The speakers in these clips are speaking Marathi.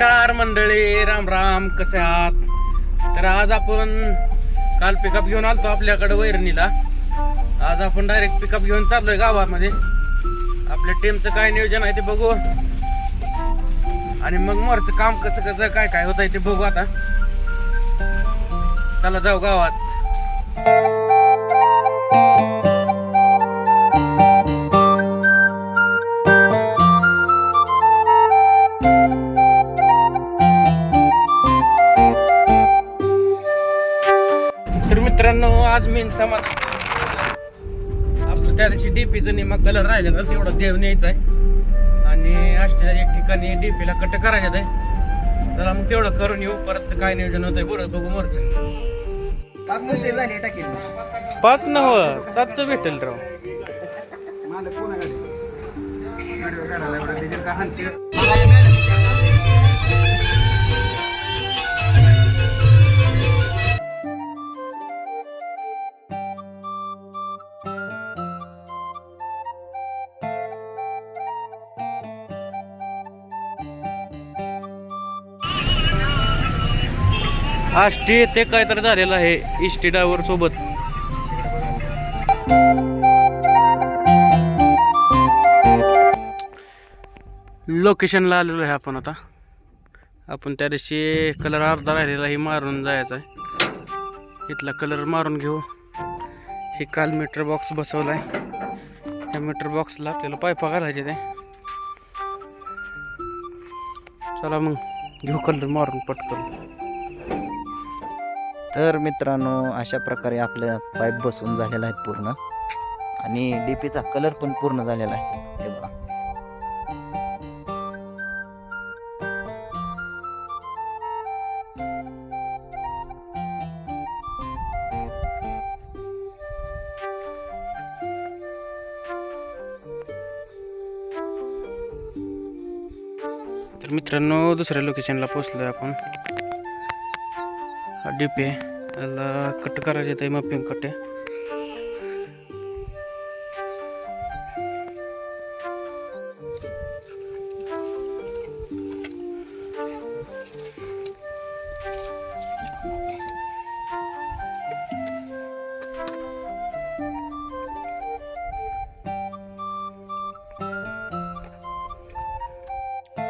नमस्कार मंडळी राम राम कसे आहात? तर आज आपण काल पिकअप घेऊन आलतो आपल्याकडे वैरणीला. आज आपण डायरेक्ट पिकअप घेऊन चाललोय गावामध्ये. आपल्या टीमचं काय नियोजन आहे ते बघू. आणि मग मोरचं काम कसं कसं काय काय होत आहे ते बघू आता. चला जाऊ गावात. मित्रांनो आज मेन सामान आपलं त्या दिवशी डीपीचं निमा कलर राहिलेला तेवढा देव न्यायचा आहे. आणि अशा एक ठिकाणी डीपीला कट करायच्यात आहे. चला मग तेवढं करून येऊ परत काय नियोजन होतंय बरं बघू मोरच पाच न हो सातचं भेटेल राव. आष्टी ते काहीतरी झालेलं आहे इष्टी ड्रायव्हर सोबत. लोकेशनला आलेलो आहे आपण आता. आपण त्या दिवशी कलर अर्धा राहिलेला ही मारून जायचा आहे. इथला कलर मारून घेऊ. हे काल मीटर बॉक्स बसवला आहे त्या मीटर बॉक्सला आपल्याला पायपा घालायचे ते. चला मग घेऊ कलर मारून पटकन. तर मित्रांनो अशा प्रकारे आपल्या पाईप बसून झालेला आहे पूर्ण. आणि डीपीचा कलर पण पूर्ण झालेला आहे. हे बघा. तर मित्रांनो दुसऱ्या लोकेशनला पोचलोय आपण. हा डीपी आहे त्याला कट करायचे ते मपिंग कट आहे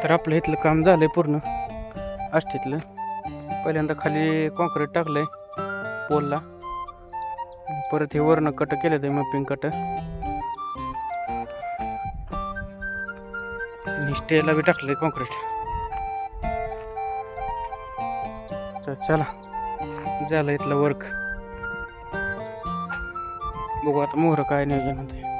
तर आपलं इथलं काम झालंय पूर्ण आष्टीतलं पहिल्यांदा खाली कॉन्क्रीट टाकलंय पोलला. परत हे वर्ण कट केलं ते मपिंग कट स्टेला बी टाकलंय कॉन्क्रीट तर चला झालं इथलं वर्क बघू आता मोहर काय नियोजन होतं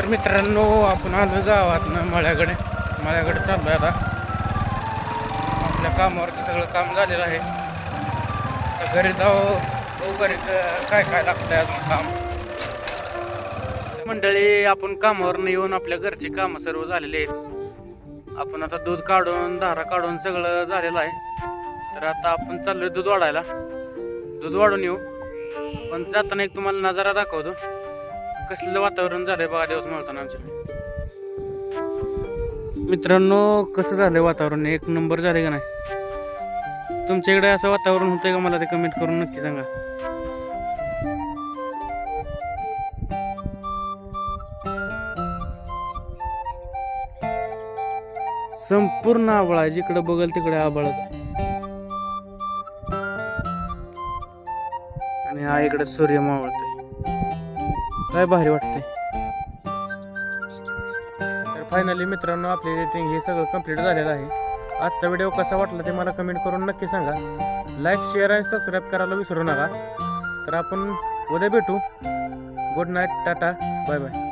तर मित्रांनो आपण आलो गावातनं मळ्याकडे. मळ्याकडे चाललोय आता. आपल्या कामावरती सगळं काम झालेलं आहे. तर घरी जाऊ बघू घरी काय काय लागतंय अजून काम. मंडळी आपण कामावरनं येऊन आपल्या घरचे काम सर्व झालेले आहेत. आपण आता दूध काढून धारा काढून सगळं झालेलं आहे. तर आता आपण चाललोय दूध वाढायला. दूध वाढून येऊ. पण जाताना एक तुम्हाला नजारा दाखवतो. कसलं वातावरण झालंय बघा दिवस म्हणताना आमच्या. मित्रांनो कसं झालंय वातावरण? एक नंबर झालंय का नाही? तुमच्या इकडे असं वातावरण होतंय का? मला ते कमेंट करून नक्की सांगा. संपूर्ण आबळ आहे. जिकडे बघल तिकडे आबळच आणि हा इकडे सूर्य मावळतोय काय भारी वाटतंय. तर फायनली मित्रांनो आपली रेटिंग हे सगळं कंप्लीट झालेलं आहे. आजचा व्हिडिओ कसा वाटला ते मला कमेंट करून नक्की सांगा. लाईक शेअर आणि सबस्क्राईब करायला विसरू नका. तर आपण उद्या भेटू. Good night tata bye bye